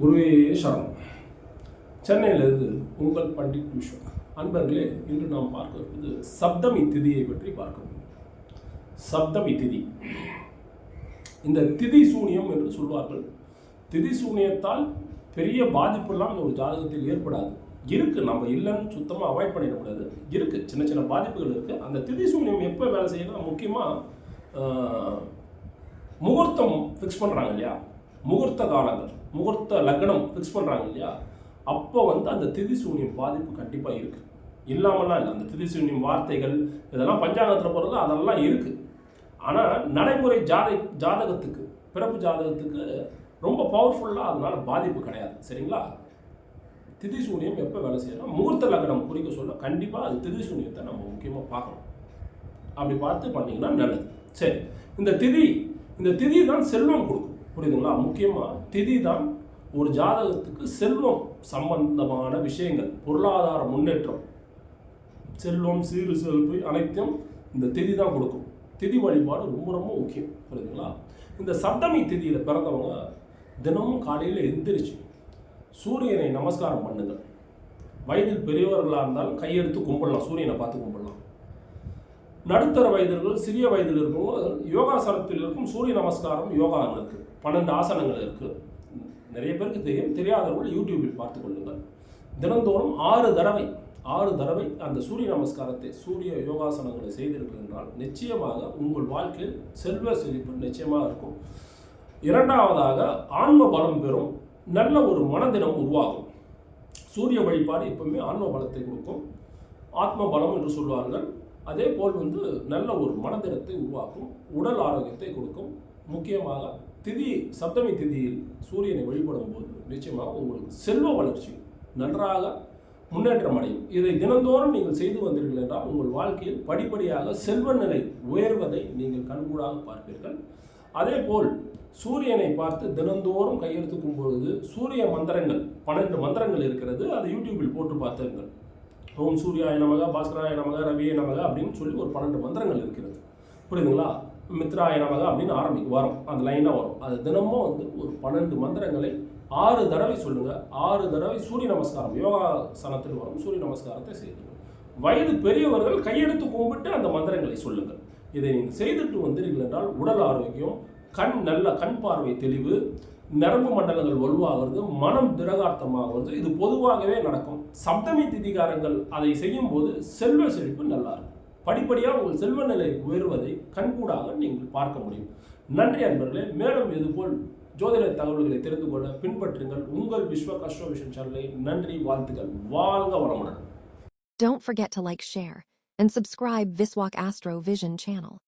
குருவே சரணம். சென்னையிலிருந்து உங்கள் பண்டிட் விஸ்வா அன்பர்களே இன்று நாம் பார்க்க இருப்பது சப்தமி திதியை பற்றி பார்க்க சப்தமி திதி. இந்த திதி சூனியம் என்று சொல்வார்கள். திதி சூனியத்தால் பெரிய பாதிப்பெல்லாம் ஒரு ஜாதகத்தில் ஏற்படாது. இருக்கு நம்ம இல்லைன்னு சுத்தமாக அவாய்ட் பண்ணிடக்கூடாது. இருக்கு சின்ன சின்ன பாதிப்புகள் இருக்கு. அந்த திதி சூனியம் எப்போ வேலை செய்யணும் முக்கியமாக முகூர்த்தம் ஃபிக்ஸ் பண்ணுறாங்க இல்லையா? முகூர்த்த காலங்கள். முகூர்த்த லக்னம் ஃபிக்ஸ் பண்ணுறாங்க இல்லையா? அப்போ வந்து அந்த திதி சூனியம் பாதிப்பு கண்டிப்பாக இருக்குது இல்லாமலாம் இல்லை. அந்த திதி சூனியம் வார்த்தைகள் இதெல்லாம் பஞ்சாங்கத்தில் போகிறது அதெல்லாம் இருக்குது ஆனால் நடைமுறை ஜாத ஜாதகத்துக்கு பிறப்பு ஜாதகத்துக்கு ரொம்ப பவர்ஃபுல்லாக அதனால் பாதிப்பு கிடையாது. சரிங்களா? திதி சூனியம் எப்போ வேலை செய்யணும் முகூர்த்த லக்னம் குறிக்க சொல்ல கண்டிப்பாக அது திதி சூனியத்தை நம்ம முக்கியமாக பார்க்கணும். அப்படி பார்த்து பண்ணீங்கன்னா நல்லது. சரி. இந்த திதி இந்த திதி தான் செல்வம் கொடுக்கும். புரியுதுங்களா? முக்கியமாக திதி தான் ஒரு ஜாதகத்துக்கு செல்வம் சம்பந்தமான விஷயங்கள் பொருளாதார முன்னேற்றம். செல்வம் சீறு செல்வி அனைத்தும் இந்த திதி தான் கொடுக்கும். திதி வழிபாடு ரொம்ப ரொம்ப முக்கியம் புரியுதுங்களா? இந்த சப்தமி திதியில் பிறந்தவங்க தினமும் காலையில் எந்திரிச்சு சூரியனை நமஸ்காரம் பண்ணுங்கள். வயதில் பெரியவர்களாக இருந்தாலும் கையெடுத்து கும்பிடலாம் சூரியனை பார்த்து கும்பிடலாம். நடுத்தர வயதிர்கள் சிறிய வயதில் இருக்கும் யோகாசனத்தில் இருக்கும் சூரிய நமஸ்காரம் யோகா இருக்கு. பன்னெண்டு ஆசனங்கள் இருக்கு. நிறைய பேருக்கு தெரியும். தெரியாதவர்கள் யூடியூபில் பார்த்து கொள்ளுங்கள். தினந்தோறும் ஆறு தடவை ஆறு தடவை அந்த சூரிய நமஸ்காரத்தை சூரிய யோகாசனங்களை செய்திருக்கின்றால் நிச்சயமாக உங்கள் வாழ்க்கையில் செல்வ செழிப்பு நிச்சயமாக இருக்கும். இரண்டாவதாக ஆன்ம பலம் பெறும் நல்ல ஒரு மனதினம் உருவாகும். சூரிய வழிபாடு எப்பவுமே ஆன்ம பலத்தை கொடுக்கும். ஆத்ம பலம் என்று சொல்வார்கள். அதே போல் வந்து நல்ல ஒரு மனதினத்தை உருவாக்கும் உடல் ஆரோக்கியத்தை கொடுக்கும். முக்கியமாக திதி சப்தமி திதியில் சூரியனை வழிபடும் போது நிச்சயமாக உங்களுக்கு செல்வ வளர்ச்சி நன்றாக முன்னேற்றம் அடையும். இதை தினந்தோறும் நீங்கள் செய்து வந்தீர்கள் என்றால் உங்கள் வாழ்க்கையில் படிப்படியாக செல்வ நிலை உயர்வதை நீங்கள் கண்கூடாக பார்ப்பீர்கள். அதே போல் சூரியனை பார்த்து தினந்தோறும் கையெழுத்துக்கும் பொழுது சூரிய மந்திரங்கள் பன்னெண்டு மந்திரங்கள் இருக்கிறது. அதை யூடியூபில் போட்டு பார்த்துங்கள் ஓம் சூர்யாய நமக பாஸ்கராய நமக ரவியே நமக அப்படின்னு சொல்லி ஒரு பன்னெண்டு மந்திரங்கள் இருக்கிறது. புரியுதுங்களா? மித்ராய நமக அப்படின்னு ஆரம்பிக்கும் வரும். அந்த லைனாக வரும். அது தினமும் வந்து ஒரு பன்னெண்டு மந்திரங்களை ஆறு தடவை சொல்லுங்கள் ஆறு தடவை சூரிய நமஸ்காரம். யோகாசனத்தில் வரும் சூரிய நமஸ்காரத்தை செய்யுங்க வயது பெரியவர்கள் கையெடுத்து கும்பிட்டு அந்த மந்திரங்களை சொல்லுங்கள் இதை நீங்கள் செய்துட்டு வந்தீர்கள் என்றால் உடல் ஆரோக்கியம் கண் நல்ல கண் பார்வை தெளிவு நரம்பு மண்டலங்கள் வலுவாகிறது மனம் திரகார்த்தமாகிறது இது பொதுவாகவே நடக்கும். சப்தமி திதிகாரங்கள் அதை செய்யும் போது செல்வ செழிப்பு நல்லா இருக்கும் படிப்படியாக உங்கள் செல்வ நிலை உயர்வதை கண்கூடாக நீங்கள் பார்க்க முடியும். நன்றி அன்பர்களே மேலும் இதுபோல் ஜோதிட தகவல்களை தெரிந்து கொள்ள பின்பற்றுங்கள் உங்கள் விஸ்வ கஷ்ட விஷன் சேனலை. நன்றி வாழ்த்துக்கள். வாழ்க வளமுடன். Don't forget to like, share, and subscribe Viswak Astro Vision channel.